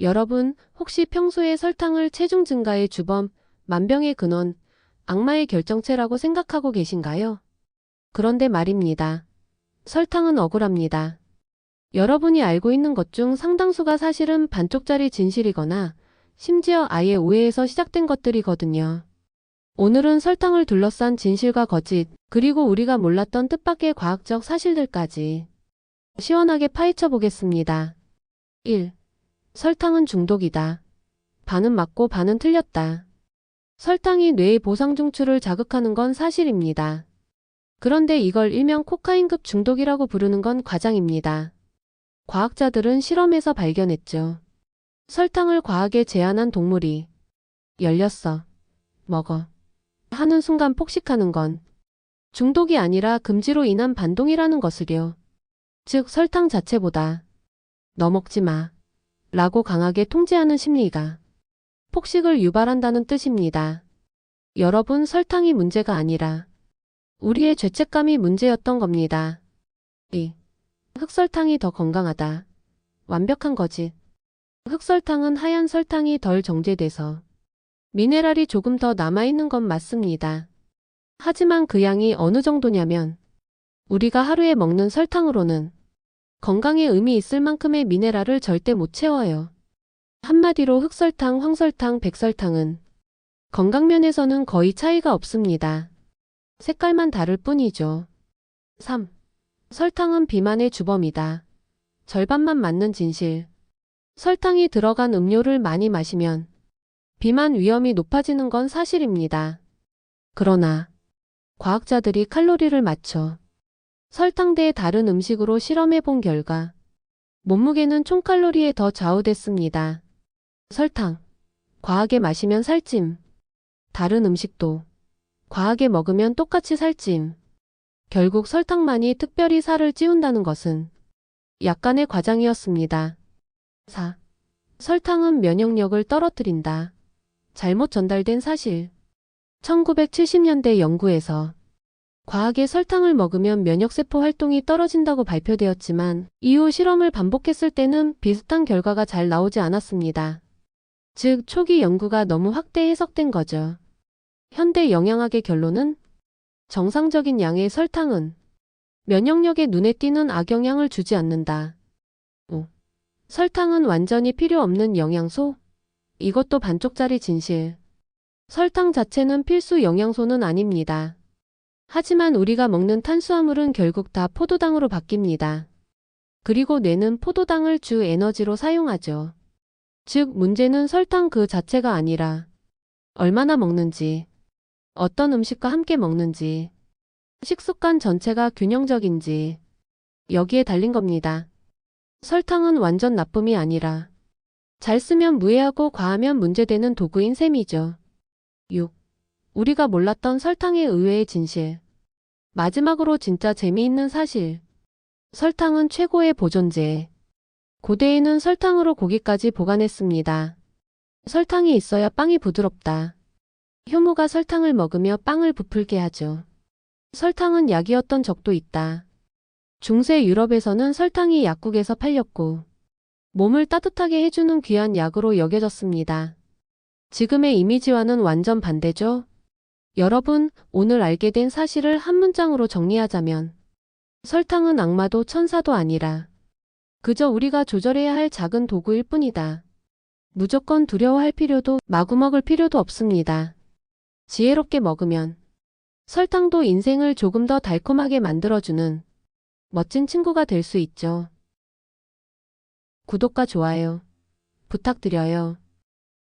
여러분, 혹시 평소에 설탕을 체중 증가의 주범, 만병의 근원, 악마의 결정체라고 생각하고 계신가요? 그런데 말입니다. 설탕은 억울합니다. 여러분이 알고 있는 것 중 상당수가 사실은 반쪽짜리 진실이거나 심지어 아예 오해에서 시작된 것들이거든요. 오늘은 설탕을 둘러싼 진실과 거짓, 그리고 우리가 몰랐던 뜻밖의 과학적 사실들까지 시원하게 파헤쳐 보겠습니다. 1. 설탕은 중독이다. 반은 맞고 반은 틀렸다. 설탕이 뇌의 보상중추를 자극하는 건 사실입니다. 그런데 이걸 일명 코카인급 중독이라고 부르는 건 과장입니다. 과학자들은 실험에서 발견했죠. 설탕을 과하게 제한한 동물이 열렸어. 먹어. 하는 순간 폭식하는 건 중독이 아니라 금지로 인한 반동이라는 것을요. 즉 설탕 자체보다 너 먹지 마. 라고 강하게 통제하는 심리가 폭식을 유발한다는 뜻입니다. 여러분 설탕이 문제가 아니라 우리의 죄책감이 문제였던 겁니다. 2. 흑설탕이 더 건강하다. 완벽한 거짓. 흑설탕은 하얀 설탕이 덜 정제돼서 미네랄이 조금 더 남아있는 건 맞습니다. 하지만 그 양이 어느 정도냐면 우리가 하루에 먹는 설탕으로는 건강에 의미 있을 만큼의 미네랄을 절대 못 채워요. 한마디로 흑설탕, 황설탕, 백설탕은 건강면에서는 거의 차이가 없습니다. 색깔만 다를 뿐이죠. 3. 설탕은 비만의 주범이다. 절반만 맞는 진실. 설탕이 들어간 음료를 많이 마시면 비만 위험이 높아지는 건 사실입니다. 그러나 과학자들이 칼로리를 맞춰 설탕대의 다른 음식으로 실험해 본 결과 몸무게는 총칼로리에 더 좌우됐습니다. 설탕. 과하게 마시면 살찜. 다른 음식도 과하게 먹으면 똑같이 살찜. 결국 설탕만이 특별히 살을 찌운다는 것은 약간의 과장이었습니다. 4. 설탕은 면역력을 떨어뜨린다. 잘못 전달된 사실. 1970년대 연구에서 과하게 설탕을 먹으면 면역세포 활동이 떨어진다고 발표되었지만 이후 실험을 반복했을 때는 비슷한 결과가 잘 나오지 않았습니다. 즉, 초기 연구가 너무 확대 해석된 거죠. 현대 영양학의 결론은 정상적인 양의 설탕은 면역력에 눈에 띄는 악영향을 주지 않는다. 5. 설탕은 완전히 필요 없는 영양소? 이것도 반쪽짜리 진실. 설탕 자체는 필수 영양소는 아닙니다. 하지만 우리가 먹는 탄수화물은 결국 다 포도당으로 바뀝니다. 그리고 뇌는 포도당을 주 에너지로 사용하죠. 즉, 문제는 설탕 그 자체가 아니라 얼마나 먹는지, 어떤 음식과 함께 먹는지, 식습관 전체가 균형적인지 여기에 달린 겁니다. 설탕은 완전 나쁨이 아니라 잘 쓰면 무해하고 과하면 문제되는 도구인 셈이죠. 6. 우리가 몰랐던 설탕의 의외의 진실. 마지막으로 진짜 재미있는 사실. 설탕은 최고의 보존제. 고대에는 설탕으로 고기까지 보관했습니다. 설탕이 있어야 빵이 부드럽다. 효모가 설탕을 먹으며 빵을 부풀게 하죠. 설탕은 약이었던 적도 있다. 중세 유럽에서는 설탕이 약국에서 팔렸고 몸을 따뜻하게 해주는 귀한 약으로 여겨졌습니다. 지금의 이미지와는 완전 반대죠? 여러분, 오늘 알게 된 사실을 한 문장으로 정리하자면 설탕은 악마도 천사도 아니라 그저 우리가 조절해야 할 작은 도구일 뿐이다. 무조건 두려워할 필요도 마구 먹을 필요도 없습니다. 지혜롭게 먹으면 설탕도 인생을 조금 더 달콤하게 만들어주는 멋진 친구가 될 수 있죠. 구독과 좋아요 부탁드려요.